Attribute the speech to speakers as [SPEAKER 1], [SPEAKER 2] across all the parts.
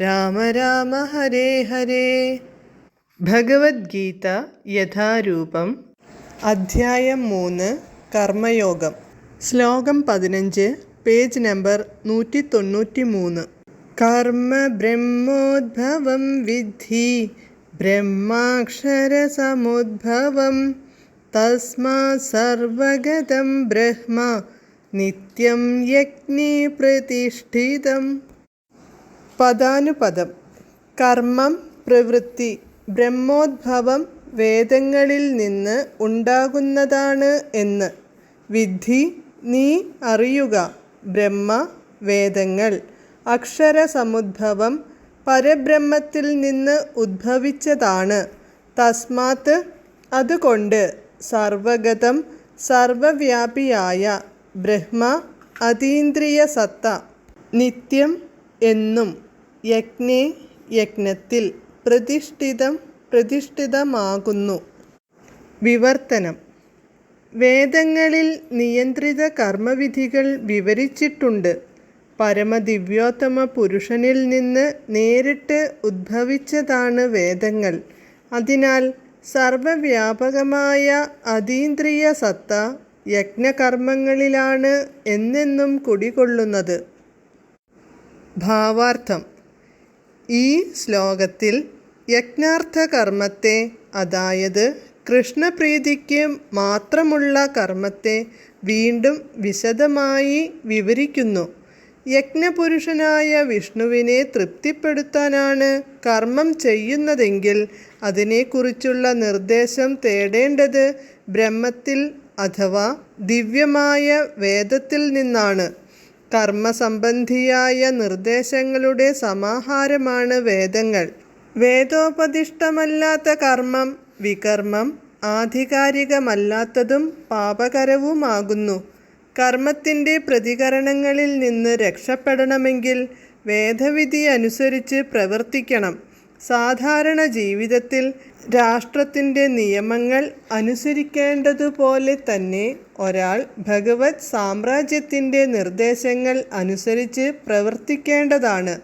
[SPEAKER 1] രാമ രാമ ഹരേ ഹരേ. ഭഗവത്ഗീത യഥാരൂപം. അധ്യായം മൂന്ന് കർമ്മയോഗം. ശ്ലോകം പതിനഞ്ച് പേജ് നമ്പർ നൂറ്റി തൊണ്ണൂറ്റി മൂന്ന് കർമ്മ ബ്രഹ്മോദ്ഭവം വിദ്ധി ബ്രഹ്മാക്ഷരസമുദ്ഭവം തസ്മാ സർവഗതം ബ്രഹ്മ നിത്യം യജ്ഞേ പ്രതിഷ്ഠിതം. പദാനുപദം. കർമ്മം പ്രവൃത്തി ബ്രഹ്മോദ്ഭവം വേദങ്ങളിൽ നിന്ന് ഉണ്ടാകുന്നതാണ് എന്ന്. വിധി നീ അറിയുക. ബ്രഹ്മ വേദങ്ങൾ. അക്ഷരസമുദ്ഭവം പരബ്രഹ്മത്തിൽ നിന്ന് ഉദ്ഭവിച്ചതാണ്. തസ്മാത്ത് അതുകൊണ്ട് സർവഗതം സർവവ്യാപിയായ ബ്രഹ്മ അതീന്ദ്രിയ സത്ത നിത്യം എന്നും യജ്ഞേ യജ്ഞത്തിൽ പ്രതിഷ്ഠിതം പ്രതിഷ്ഠിതമാകുന്നു. വിവർത്തനം. വേദങ്ങളിൽ നിയന്ത്രിത കർമ്മവിധികൾ വിവരിച്ചിട്ടുണ്ട്. പരമദിവ്യോത്തമ പുരുഷനിൽ നിന്ന് നേരിട്ട് ഉദ്ഭവിച്ചതാണ് വേദങ്ങൾ. അതിനാൽ സർവവ്യാപകമായ അതീന്ദ്രിയ സത്ത യജ്ഞകർമ്മങ്ങളിലാണ് എന്നെന്നും കുടികൊള്ളുന്നത്. ഭാവാർത്ഥം. ഈ ശ്ലോകത്തിൽ യജ്ഞാർത്ഥ കർമ്മത്തെ അതായത് കൃഷ്ണപ്രീതിക്ക് മാത്രമുള്ള കർമ്മത്തെ വീണ്ടും വിശദമായി വിവരിക്കുന്നു. യജ്ഞപുരുഷനായ വിഷ്ണുവിനെ തൃപ്തിപ്പെടുത്താനാണ് കർമ്മം ചെയ്യുന്നതെങ്കിൽ അതിനെക്കുറിച്ചുള്ള നിർദ്ദേശം തേടേണ്ടത് ബ്രഹ്മത്തിൽ അഥവാ ദിവ്യമായ വേദത്തിൽ നിന്നാണ്. കർമ്മസംബന്ധിയായ നിർദ്ദേശങ്ങളുടെ സമാഹാരമാണ് വേദങ്ങൾ. വേദോപദിഷ്ടമല്ലാത്ത കർമ്മം വികർമ്മം ആധികാരികമല്ലാത്തതും പാപകരവുമാകുന്നു. കർമ്മത്തിന്റെ പ്രതികരണങ്ങളിൽ നിന്ന് രക്ഷപ്പെടണമെങ്കിൽ വേദവിധി അനുസരിച്ച് പ്രവർത്തിക്കണം. സാധാരണ ജീവിതത്തിൽ രാഷ്ട്രത്തിന്റെ നിയമങ്ങൾ അനുസരിക്കേണ്ടതുപോലെ തന്നെ ഒരാൾ ഭഗവത് സാമ്രാജ്യത്തിന്റെ നിർദ്ദേശങ്ങൾ അനുസരിച്ച് പ്രവർത്തിക്കേണ്ടതാണ്.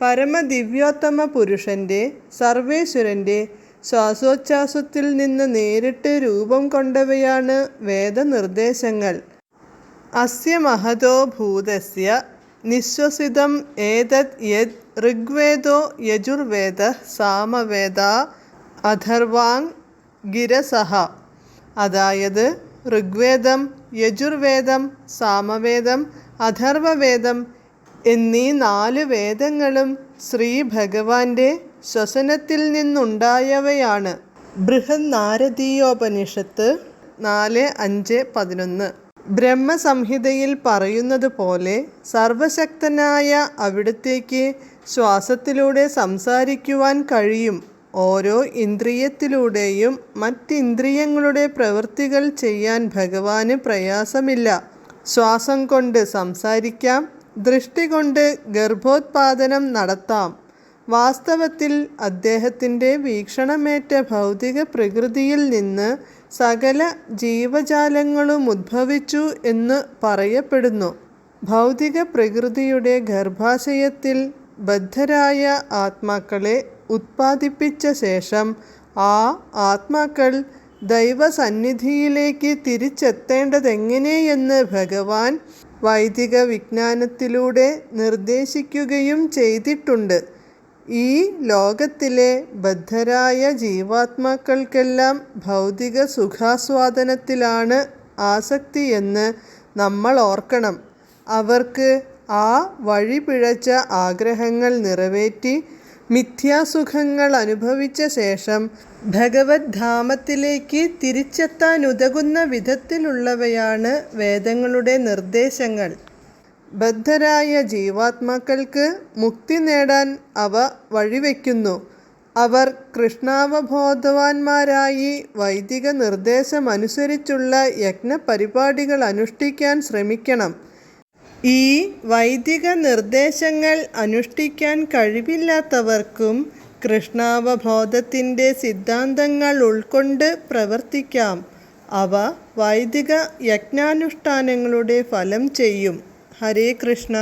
[SPEAKER 1] പരമദിവ്യോത്തമ പുരുഷന്റെ സർവേശ്വരന്റെ ശ്വാസോച്ഛ്വാസത്തിൽ നിന്ന് നേരിട്ട് രൂപം കൊണ്ടവയാണ് വേദനിർദ്ദേശങ്ങൾ. അസ്യ മഹതോ ഭൂതസ്യ നിശ്വസിതം ഏതത് യത് ഋഗ്വേദോ യജുർവേദ സാമവേദ അഥർവാങ് ഗിരസഹ. അതായത് ഋഗ്വേദം യജുർവേദം സാമവേദം അഥർവവേദം എന്നീ നാല് വേദങ്ങളും ശ്രീ ഭഗവാന്റെ ശ്വസനത്തിൽ നിന്നുണ്ടായവയാണ്. ബൃഹന്നാരദീയോപനിഷത്ത് നാല് അഞ്ച് പതിനൊന്ന്. ബ്രഹ്മസംഹിതയിൽ പറയുന്നത് പോലെ സർവശക്തനായ അവിടുത്തേക്ക് ശ്വാസത്തിലൂടെ സംസാരിക്കുവാൻ കഴിയും. ഓരോ ഇന്ദ്രിയത്തിലൂടെയും മറ്റിന്ദ്രിയങ്ങളുടെ പ്രവൃത്തികൾ ചെയ്യാൻ ഭഗവാന് പ്രയാസമില്ല. ശ്വാസം കൊണ്ട് സംസാരിക്കാം ദൃഷ്ടി കൊണ്ട് ഗർഭോത്പാദനം നടത്താം. വാസ്തവത്തിൽ അദ്ദേഹത്തിന്റെ വീക്ഷണമേറ്റ ഭൗതിക പ്രകൃതിയിൽ നിന്ന് സകല ജീവജാലങ്ങളും ഉദ്ഭവിച്ചു എന്ന് പറയപ്പെടുന്നു. ഭൗതിക പ്രകൃതിയുടെ ഗർഭാശയത്തിൽ ബദ്ധരായ ആത്മാക്കളെ ഉത്പാദിപ്പിച്ച ശേഷം ആ ആത്മാക്കൾ ദൈവസന്നിധിയിലേക്ക് തിരിച്ചെത്തേണ്ടതെങ്ങനെയെന്ന് ഭഗവാൻ വൈദിക വിജ്ഞാനത്തിലൂടെ നിർദ്ദേശിക്കുകയും ചെയ്തിട്ടുണ്ട്. ഈ ലോകത്തിലെ ബദ്ധരായ ജീവാത്മാക്കൾക്കെല്ലാം ഭൗതിക സുഖാസ്വാദനത്തിലാണ് ആസക്തിയെന്ന് നമ്മൾ ഓർക്കണം. അവർക്ക് ആ വഴി പിഴച്ച ആഗ്രഹങ്ങൾ നിറവേറ്റി മിഥ്യാസുഖങ്ങൾ അനുഭവിച്ച ശേഷം ഭഗവത് ധാമത്തിലേക്ക് തിരിച്ചെത്താനുതകുന്ന വിധത്തിലുള്ളവയാണ് വേദങ്ങളുടെ നിർദ്ദേശങ്ങൾ. ബദ്ധരായ ജീവാത്മാക്കൾക്ക് മുക്തി നേടാൻ അവ വഴിവെക്കുന്നു. അവർ കൃഷ്ണാവബോധവാന്മാരായി വൈദിക നിർദ്ദേശമനുസരിച്ചുള്ള യജ്ഞപരിപാടികൾ അനുഷ്ഠിക്കാൻ ശ്രമിക്കണം. ഈ വൈദിക നിർദ്ദേശങ്ങൾ അനുഷ്ഠിക്കാൻ കഴിവില്ലാത്തവർക്കും കൃഷ്ണാവബോധത്തിന്റെ സിദ്ധാന്തങ്ങൾ ഉൾക്കൊണ്ട് പ്രവർത്തിക്കാം. അവ വൈദിക യജ്ഞാനുഷ്ഠാനങ്ങളുടെ ഫലം ചെയ്യും. ഹരേ കൃഷ്ണ.